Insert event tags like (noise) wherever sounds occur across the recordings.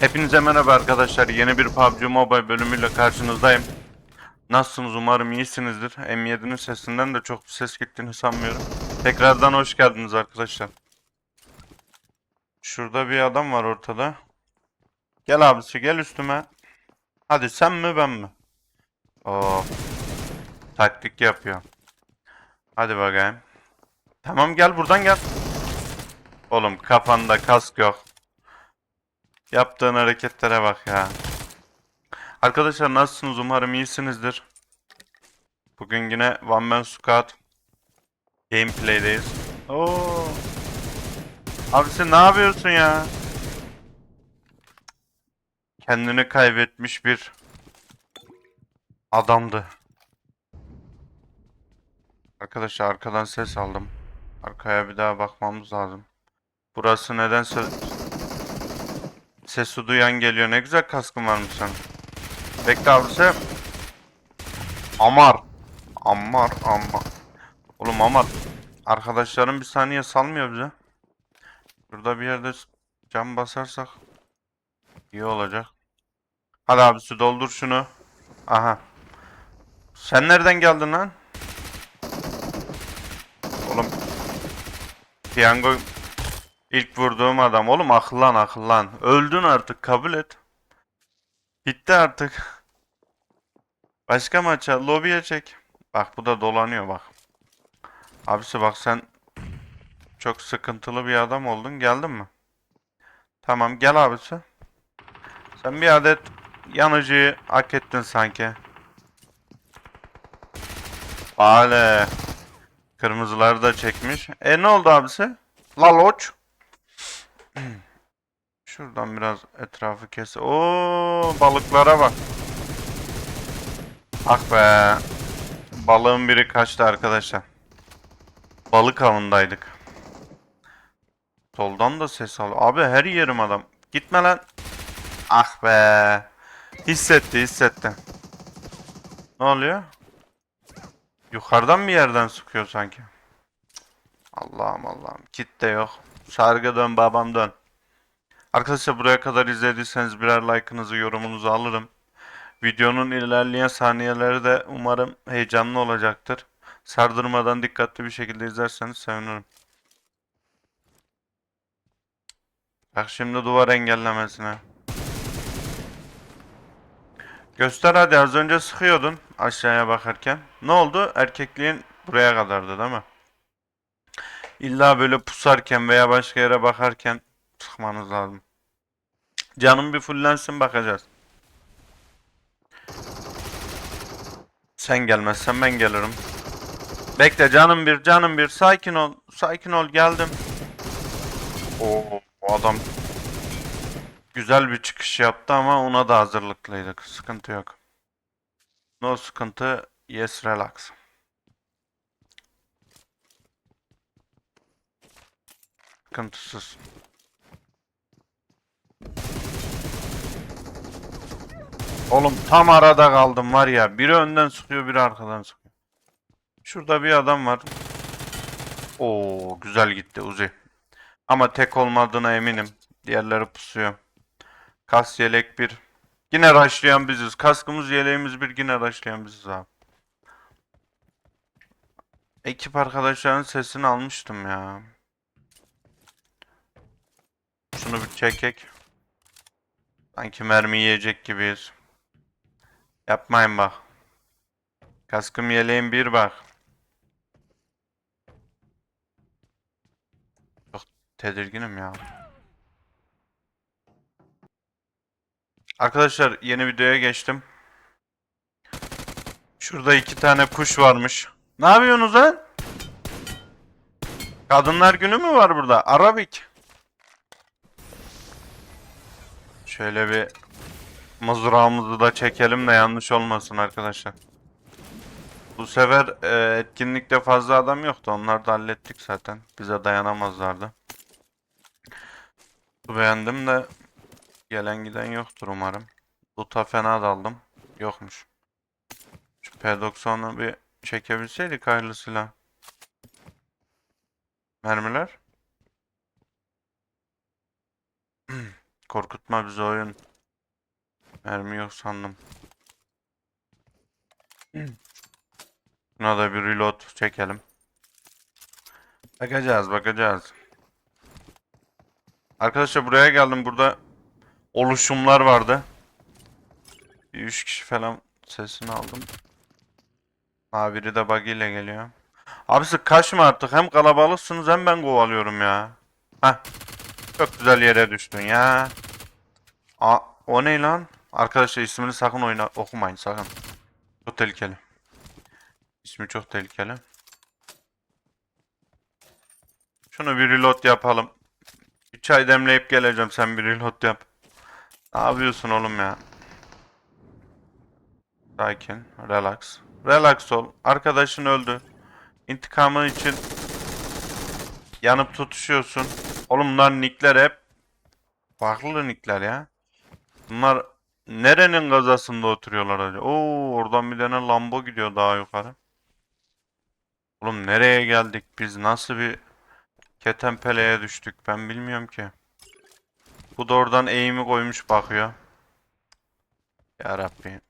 Hepinize merhaba arkadaşlar. Yeni bir PUBG Mobile bölümüyle karşınızdayım. Nasılsınız? Umarım iyisinizdir. M7'nin sesinden de çok ses gittiğini sanmıyorum. Tekrardan hoş geldiniz arkadaşlar. Şurada bir adam var ortada. Gel abisi gel üstüme. Hadi sen mi ben mi? Oo. Taktik yapıyor. Hadi bakayım. Tamam gel buradan gel. Oğlum kafanda kask yok. Yaptığın hareketlere bak ya. Arkadaşlar nasılsınız? Umarım iyisinizdir. Bugün yine One Man Squad Gameplay'deyiz. Oo. Abi sen ne yapıyorsun ya? Kendini kaybetmiş bir adamdı. Arkadaşlar arkadan ses aldım. Arkaya bir daha bakmamız lazım. Burası nedense Sesi duyan geliyor. Ne güzel kaskın varmış senin. Bekle abisi. Amar. Ammar. Ammar. Oğlum Amar. Arkadaşlarım bir saniye salmıyor bize. Burada bir yerde cam basarsak iyi olacak. Hadi abisi doldur şunu. Aha. Sen nereden geldin lan? Oğlum. Piyango İlk vurduğum adam. Oğlum akıllan akıllan. Öldün artık kabul et. Bitti artık. Başka maça lobiye çek. Bak bu da dolanıyor bak. Abisi bak sen çok sıkıntılı bir adam oldun. Geldin mi? Tamam gel abisi. Sen bir adet yanıcıyı hak ettin sanki. Bale. Kırmızıları da çekmiş. E ne oldu abisi? La loç. (clears throat) Şuradan biraz etrafı kes. Oo balıklara bak. Ah be. Balığın biri kaçtı arkadaşlar. Balık avındaydık. Soldan da ses al. Abi her yerim adam. Gitme lan. Ah be. Hissetti hissetti. Ne oluyor? Yukarıdan bir yerden sıkıyor sanki. Allah'ım Allah'ım. Kit de yok. Sargı dön babam dön. Arkadaşlar buraya kadar izlediyseniz birer like'ınızı yorumunuzu alırım. Videonun ilerleyen saniyeleri de umarım heyecanlı olacaktır. Sardırmadan dikkatli bir şekilde izlerseniz sevinirim. Bak şimdi duvar engellemesine. Göster hadi az önce sıkıyordun aşağıya bakarken. Ne oldu? Erkekliğin buraya kadardı değil mi? İlla böyle pusarken veya başka yere bakarken sıkmanız lazım. Canım bir fullensin bakacağız. Sen gelmezsen ben gelirim. Bekle canım bir canım bir sakin ol. Sakin ol geldim. Oo o adam güzel bir çıkış yaptı ama ona da hazırlıklıydık. Sıkıntı yok. No sıkıntı. Yes relax. Sıkıntısız. Oğlum tam arada kaldım var ya. Biri önden sıkıyor, biri arkadan sıkıyor. Şurada bir adam var. Oo, güzel gitti Uzi. Ama tek olmadığına eminim. Diğerleri pusuyor. Kas yelek bir. Yine rushlayan biziz. Kaskımız yeleğimiz bir. Yine rushlayan biziz abi. Ekip arkadaşların sesini almıştım ya. Şunu bir çekek. Sanki mermi yiyecek gibiyiz. Yapmayın bak. Kaskım yeleğim bir bak. Çok tedirginim ya. Arkadaşlar yeni videoya geçtim. Şurada iki tane kuş varmış. Ne yapıyorsunuz lan? Kadınlar günü mü var burada? Arabik. Şöyle bir mızrağımızı da çekelim de yanlış olmasın arkadaşlar. Bu sefer e, etkinlikte fazla adam yoktu. Onları da hallettik zaten. Bize dayanamazlardı. Beğendim de gelen giden yoktur umarım. Loot'a fena daldım. Yokmuş. Şu P90'ı bir çekebilseydik hayırlısıyla. Mermiler. (clears throat) Korkutma bizi oyun. Mermi yok sandım. (clears throat) Buna da bir reload çekelim. Bakacağız bakacağız. Arkadaşlar buraya geldim. Burada oluşumlar vardı. Bir üç kişi falan sesini aldım. Ha biri de buggy ile geliyor. Abisi kaçma artık. Hem kalabalıksınız hem ben kovalıyorum ya. Heh. Çok güzel yere düştün ya. A o ne lan? Arkadaşlar ismini sakın oyna okumayın sakın. Çok tehlikeli. İsmi çok tehlikeli. Şunu bir reload yapalım. Bir çay demleyip geleceğim sen bir reload yap. Ne yapıyorsun oğlum ya? Sakin, relax. Relax ol. Arkadaşın öldü. İntikamın için yanıp tutuşuyorsun. Oğlum bunlar nickler hep farklı nickler ya. Bunlar nerenin gazasında oturuyorlar acaba? Oo oradan bir tane Lambo gidiyor daha yukarı. Oğlum nereye geldik biz? Nasıl bir ketempeleye düştük ben bilmiyorum ki. Bu da oradan eğimi koymuş bakıyor. Ya Rabbi.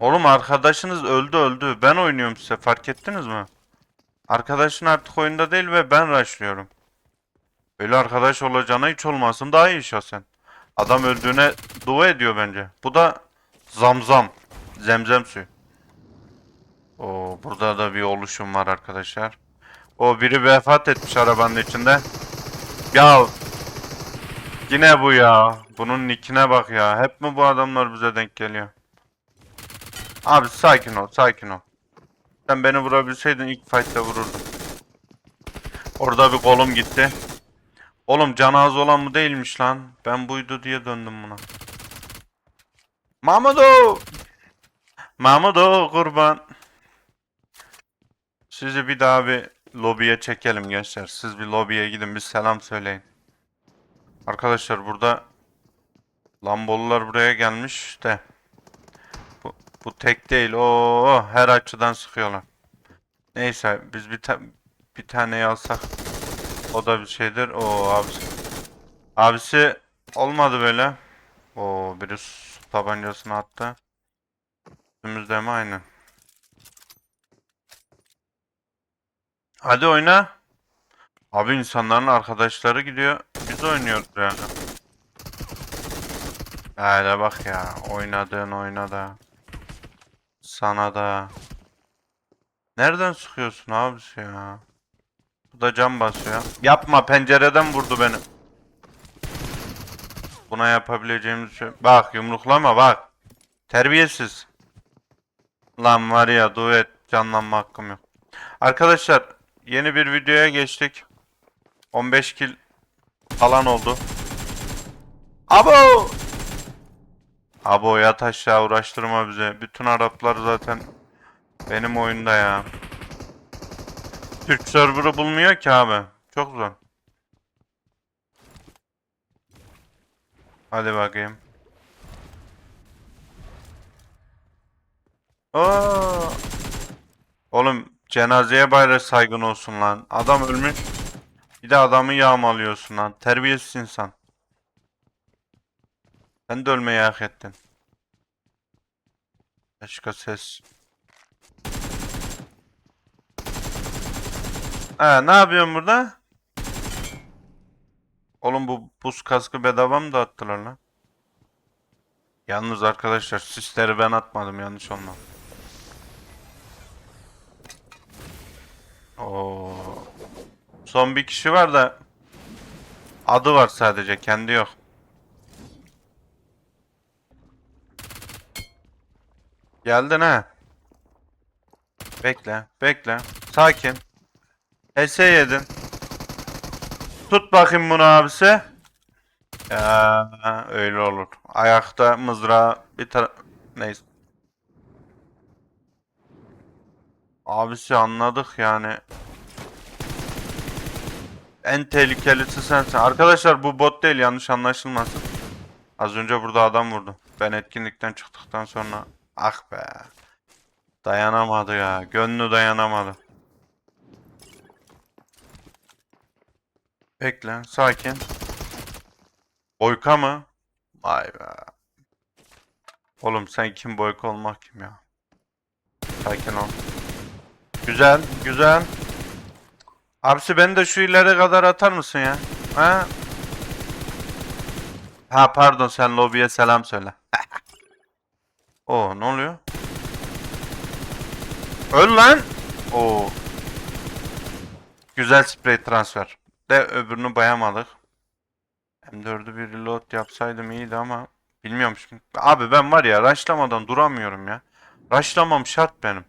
Oğlum arkadaşınız öldü öldü. Ben oynuyorum size fark ettiniz mi? Arkadaşın artık oyunda değil ve ben rushlıyorum. Böyle arkadaş olacağına hiç olmasın daha iyi şahsen. Adam öldüğüne dua ediyor bence. Bu da zamzam. Zemzem suyu. Oo, burada da bir oluşum var arkadaşlar. O biri vefat etmiş arabanın içinde. Ya yine bu ya. Bunun nickine bak ya. Hep mi bu adamlar bize denk geliyor? Abi sakin ol, sakin ol. Sen beni vurabilseydin ilk fight'ta vururdum. Orada bir kolum gitti. Oğlum canı az olan mı değilmiş lan? Ben buydu diye döndüm buna. Mamudo! Mamudo kurban. Sizi bir daha bir lobiye çekelim gençler. Siz bir lobiye gidin bir selam söyleyin. Arkadaşlar burada Lambolular buraya gelmiş de. Bu, tek değil. Oo her açıdan sıkıyorlar. Neyse biz bir ta bir taneyi alsak o da bir şeydir. O abisi. Abisi olmadı böyle. O biri tabancasını attı. Üstümüzde mi aynı? Hadi oyna. Abi insanların arkadaşları gidiyor. Biz oynuyoruz yani. Hele bak ya. Oynadığın oynadı. Sana da. Nereden sıkıyorsun abisi ya? Bu da cam basıyor. Yapma pencereden vurdu beni. Buna yapabileceğimiz şey. Bak yumruklama bak. Terbiyesiz. Lan var ya duet canlanma hakkım yok. Arkadaşlar yeni bir videoya geçtik. 15 kill falan oldu. Abo! Abo yat aşağı uğraştırma bize. Bütün Araplar zaten benim oyunda ya. Türk server'ı bulmuyor ki abi. Çok zor. Hadi bakayım. Aa! Oğlum cenazeye bari saygın olsun lan. Adam ölmüş. Bir de adamı yağmalıyorsun lan. Terbiyesiz insan. Sen de ölmeyi hak ettin. Başka ses. Ha, ne yapıyorsun burada? Oğlum bu buz kaskı bedava mı dağıttılar lan? Yalnız arkadaşlar sisleri ben atmadım yanlış olma. Oo. Son bir kişi var da adı var sadece kendi yok. Geldin ha. Bekle, bekle. Sakin. HS yedin. Tut bakayım bunu abisi. Ya öyle olur. Ayakta mızrağı bir tara... Neyse. Abisi anladık yani. En tehlikelisi sensin. Arkadaşlar bu bot değil yanlış anlaşılmasın. Az önce burada adam vurdu. Ben etkinlikten çıktıktan sonra ah be. Dayanamadı ya. Gönlü dayanamadı. Bekle. Sakin. Boyka mı? Vay be. Oğlum sen kim boyka olmak kim ya? Sakin ol. Güzel, güzel. Abisi beni de şu ileri kadar atar mısın ya? Ha? Ha pardon sen lobiye selam söyle. (laughs) Oo ne oluyor? Öl lan. Oo. Güzel spray transfer. De öbürünü bayamadık. M4'ü bir reload yapsaydım iyiydi ama bilmiyorum şimdi. Abi ben var ya rushlamadan duramıyorum ya. Rushlamam şart benim.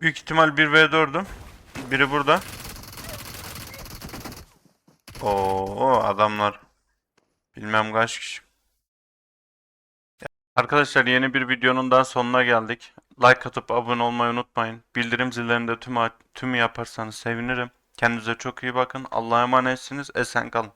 Büyük ihtimal 1v4'üm. Biri burada. Oo adamlar. Bilmem kaç kişi. Arkadaşlar yeni bir videonun daha sonuna geldik. Like atıp abone olmayı unutmayın. Bildirim zillerini de tüm, tümü yaparsanız sevinirim. Kendinize çok iyi bakın. Allah'a emanetsiniz. Esen kalın.